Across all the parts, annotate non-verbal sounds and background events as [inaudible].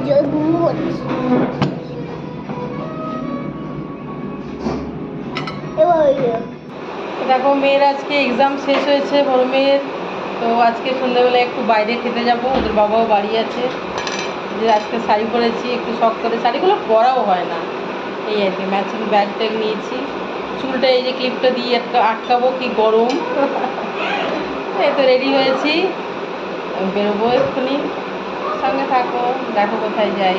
জল এবার দেখো, মেয়ের আজকে এক্সাম শেষ হয়েছে, বড় মেয়ের। তো আজকে সন্ধ্যাবেলা একটু বাইরে খেতে যাব, ওদের বাবাও বাড়ি আছে। যে আজকে শাড়ি পরেছি, একটু শখ করে। শাড়িগুলো পরাও হয় না। এই আর কি ম্যাচিং ব্যাগ ট্যাগ নিয়েছি। চুলটা এই যে ক্লিপটা দিয়ে একটা আটকাবো, কি গরম। [laughs] এই তো রেডি হয়েছি। বেরোবো এক্ষুনি। সঙ্গে থাকো দেখো কোথায় যাই।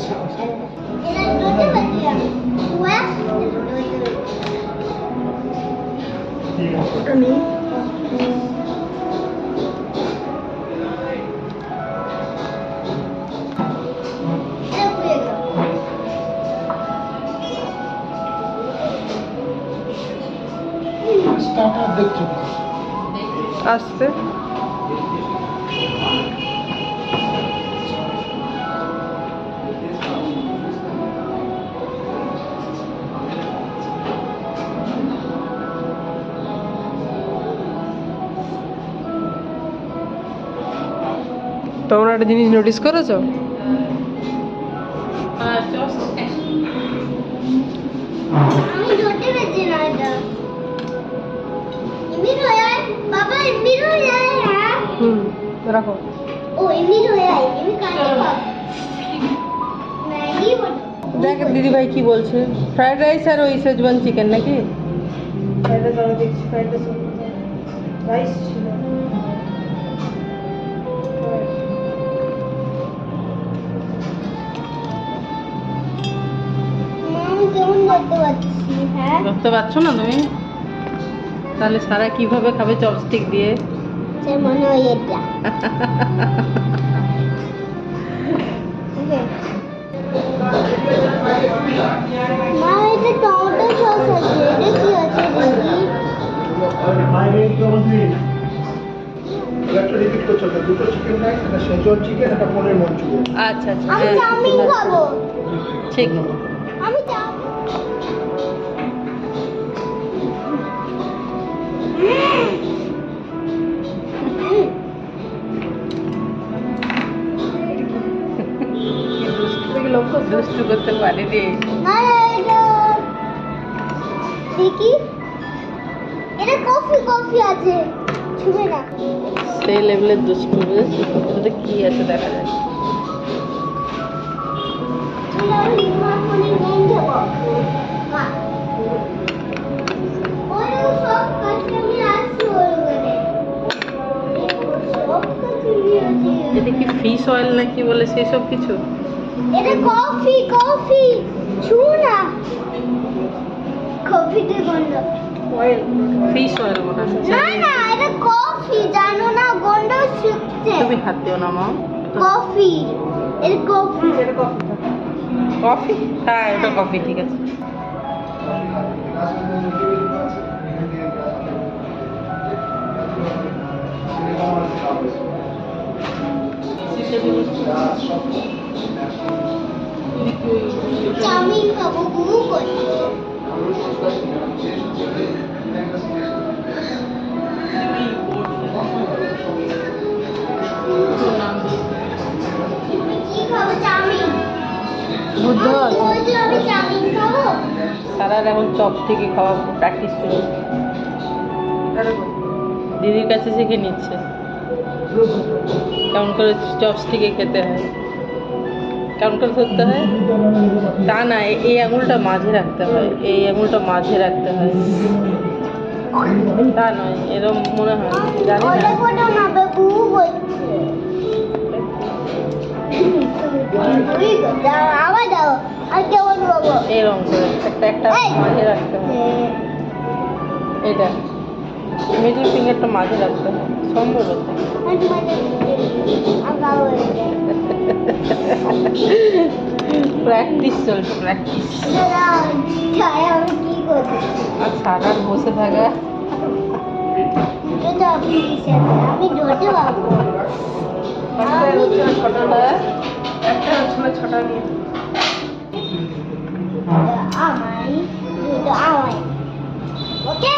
সবচেয়ে এরা দুটো বাজিয়া একটা জিনিস নোটিস করেছ? আমি ধরতে পারছি না এটা এমনি হয়ে আয় বাবা এমনি হয়ে আয় হ্যাঁ হুম, রাখো। ও এমনি হয়ে আয় এমনি কাটে খাও ম্যাগি বলো দেখ দিদি ভাই কি বলছে ফ্রাইড রাইস আর ওই সেজওয়ান চিকেন নাকি রাইস ছিল। হ্যাঁ। ধরতে পারছ না তুমি? তাহলে সারা কীভাবে খাবে চপস্টিক দিয়ে? সে মনে হয় এটা। মা এটা টমেটো সস আছে। এটা কি আছে দেখি। একটা রিপিট করছ ওটা দুটো চিকেন রাইস একটা শেজওয়ান চিকেন একটা পনির মঞ্চুরিয়ান আচ্ছা আচ্ছা। আমি হ্যাঁ, চাউমিন খাব। ঠিক। আমি দুষ্টু করতে পারে রে। দেখি। এটা কফি কফি আছে। ছুবে না। সেই লেভেলের দুষ্টু বুঝেছি ওতে কি আছে দেখা যায় এটা কি ফিশ অয়েল নাকি বলে সেসব কিছু? এটা কফি কফি। ছু না। কফিতে গন্ধ। অয়েল ফিশ অয়েল মনে না না এটা কফি জানো না গন্ধ শুকছে। তুমি হাত দিও না মা। কফি এটা কফি। কফি? হ্যাঁ এটা কফি ঠিক আছে। চাউমিন খাব খাব চাউমিন? খাব। সারা এখন চপ থেকে খাওয়া প্র্যাকটিস চলছে দিদির কাছে শিখে নিচ্ছে। কেমন করে চপস্টিকে খেতে হয়। কেমন করে ধরতে হয়? তা না এই আঙুলটা মাঝে রাখতে হয় এই আঙুলটা মাঝে রাখতে হয়। তা নয় এরকম মনে হয় জানি না। এরকম করে একটা একটা মাঝে রাখতে হয়। এটা মিডল ফিঙ্গারটা মাঝে রাখতে হয় সম্ভবত প্র্যাকটিস চলছে প্র্যাকটিস কি আর সারা বসে থাকা? আমি ছোটটা একটা ছোট ছোট নিয়ে আমায় ওকে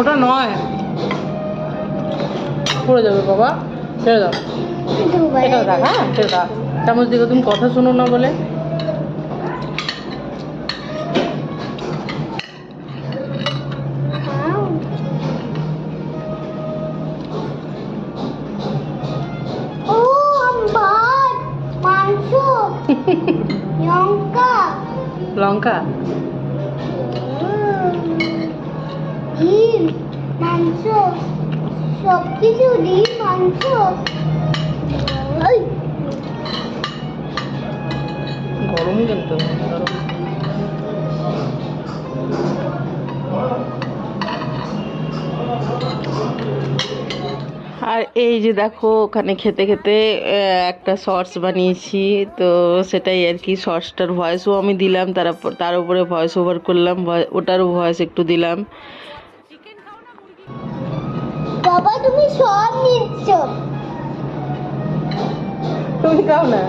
ওটা নয়। পড়ে যাবে বাবা ছেড়ে দাও। হ্যাঁ ছেড়ে দাও। চামচ দিকে তুমি কথা শোনো না বলে। [laughs] লঙ্কা। লঙ্কা? মাংস সব কিছু ডিম মাংস গরম কিন্তু আর এই যে দেখো ওখানে খেতে খেতে একটা শর্টস বানিয়েছি। তো সেটাই আর কি শর্টসটার ভয়েসও আমি দিলাম তারপর তার উপরে ভয়েস ওভার করলাম ভয়- ওটারও ভয়েস একটু দিলাম। বাবা তুমি সব নিচ্ছ। তুমি খাও না।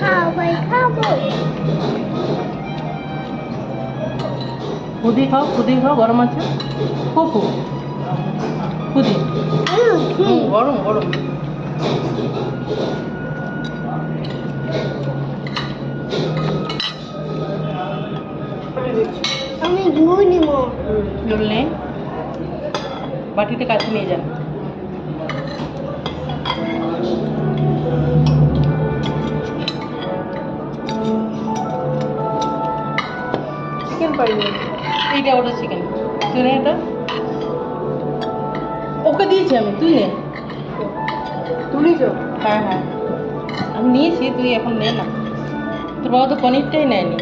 খাব খাব। খুদি খাও খুদি খাও গরম আছে। ফুফু খুদি। গরম গরম। আমি ঝুল নিব। জল বাটিতে কাছে নিয়ে যান। চিকেন পাইনি এইটা ওটা চিকেন নে এটা? ওকে দিয়েছি আমি, তুই নে। তুলিছ? হ্যাঁ হ্যাঁ। আমি নিয়েছি, তুই এখন নে না। তোর বাবা তো পনিরটাই নেয়নি।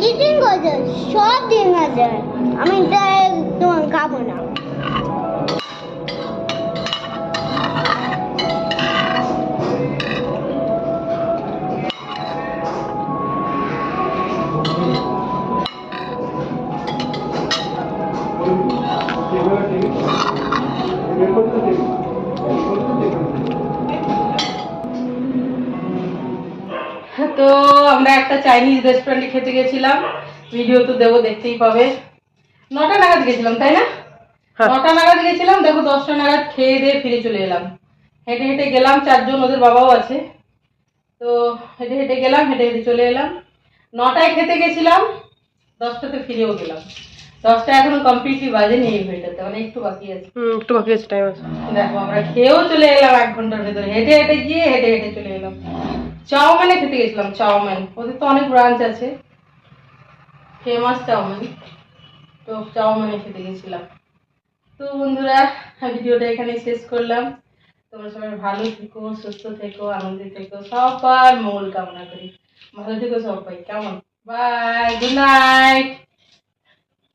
কি ডিম আছে সব ডিম আছে। আমি তোমার খাব না। তো আমরা একটা চাইনিজ রেস্টুরেন্টে খেতে গেছিলাম। ভিডিও তো দেবো দেখতেই পাবে। নটা নাগাদ গেছিলাম তাই না? নটা নাগাদ গেছিলাম দেখো দশটা নাগাদ খেয়ে দিয়ে ফিরে চলে এলাম। হেঁটে হেঁটে গেলাম চারজন ওদের বাবাও আছে। তো হেঁটে হেঁটে গেলাম হেঁটে হেঁটে চলে এলাম। নটায় খেতে গেছিলাম দশটাতে ফিরেও গেলাম। দশটা এখনও কমপ্লিটলি বাজেনি এই ভিডিওতে মানে একটু বাকি আছে। একটু বাকি আছে টাইম আছে। দেখো আমরা খেয়েও চলে এলাম এক ঘণ্টার ভেতরে। হেঁটে হেঁটে গিয়ে হেঁটে হেঁটে চলে এলাম। চাউমিনে খেতে গেছিলাম, চাউমিন। ওদের তো অনেক ব্রাঞ্চ আছে। Famous chowmein. তো চাউমিনে খেতে গেছিলাম। তো বন্ধুরা, ভিডিওটা এখানে শেষ করলাম। তোমরা সবাই ভালো থেকো, সুস্থ থেকো, আনন্দে থেকো। সবার মঙ্গল কামনা করি। ভালো থেকো সবাই, কেমন? Bye good night